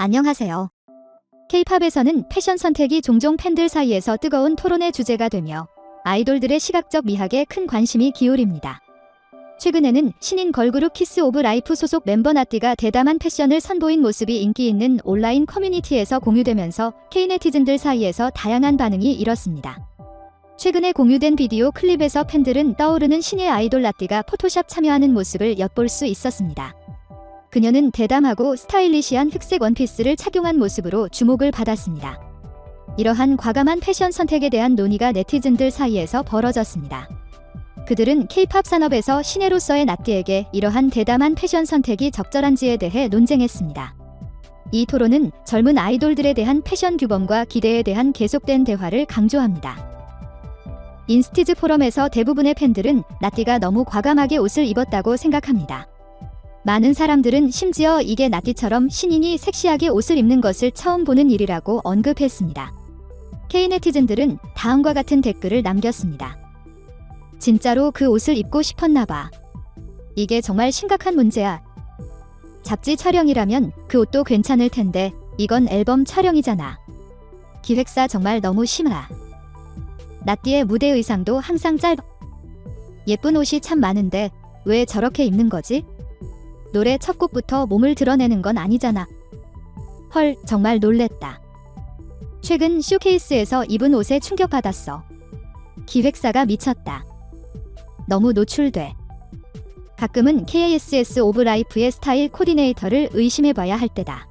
안녕하세요. K-팝에서는 패션 선택이 종종 팬들 사이에서 뜨거운 토론의 주제가 되며 아이돌들의 시각적 미학에 큰 관심이 기울입니다. 최근에는 신인 걸그룹 키스 오브 라이프 소속 멤버 나띠가 대담한 패션을 선보인 모습이 인기 있는 온라인 커뮤니티에서 공유되면서 K네티즌들 사이에서 다양한 반응이 일었습니다. 최근에 공유된 비디오 클립에서 팬들은 떠오르는 신의 아이돌 나띠가 포토샵 참여하는 모습을 엿볼 수 있었습니다. 그녀는 대담하고 스타일리시한 흑색 원피스를 착용한 모습으로 주목을 받았습니다. 이러한 과감한 패션 선택에 대한 논의가 네티즌들 사이에서 벌어졌습니다. 그들은 K-팝 산업에서 신예로서의 나띠에게 이러한 대담한 패션 선택이 적절한지에 대해 논쟁했습니다. 이 토론은 젊은 아이돌들에 대한 패션 규범과 기대에 대한 계속된 대화를 강조합니다. 인스티즈 포럼에서 대부분의 팬들은 나띠가 너무 과감하게 옷을 입었다고 생각합니다. 많은 사람들은 심지어 이게 나띠처럼 신인이 섹시하게 옷을 입는 것을 처음 보는 일이라고 언급했습니다. K네티즌들은 다음과 같은 댓글을 남겼습니다. 진짜로 그 옷을 입고 싶었나 봐. 이게 정말 심각한 문제야. 잡지 촬영이라면 그 옷도 괜찮을 텐데 이건 앨범 촬영이잖아. 기획사 정말 너무 심하. 나띠의 무대 의상도 항상 짧아. 예쁜 옷이 참 많은데 왜 저렇게 입는 거지? 노래 첫 곡부터 몸을 드러내는 건 아니잖아. 헐, 정말 놀랬다. 최근 쇼케이스에서 입은 옷에 충격받았어. 기획사가 미쳤다. 너무 노출돼. 가끔은 KASS 오브 라이프의 스타일 코디네이터를 의심해봐야 할 때다.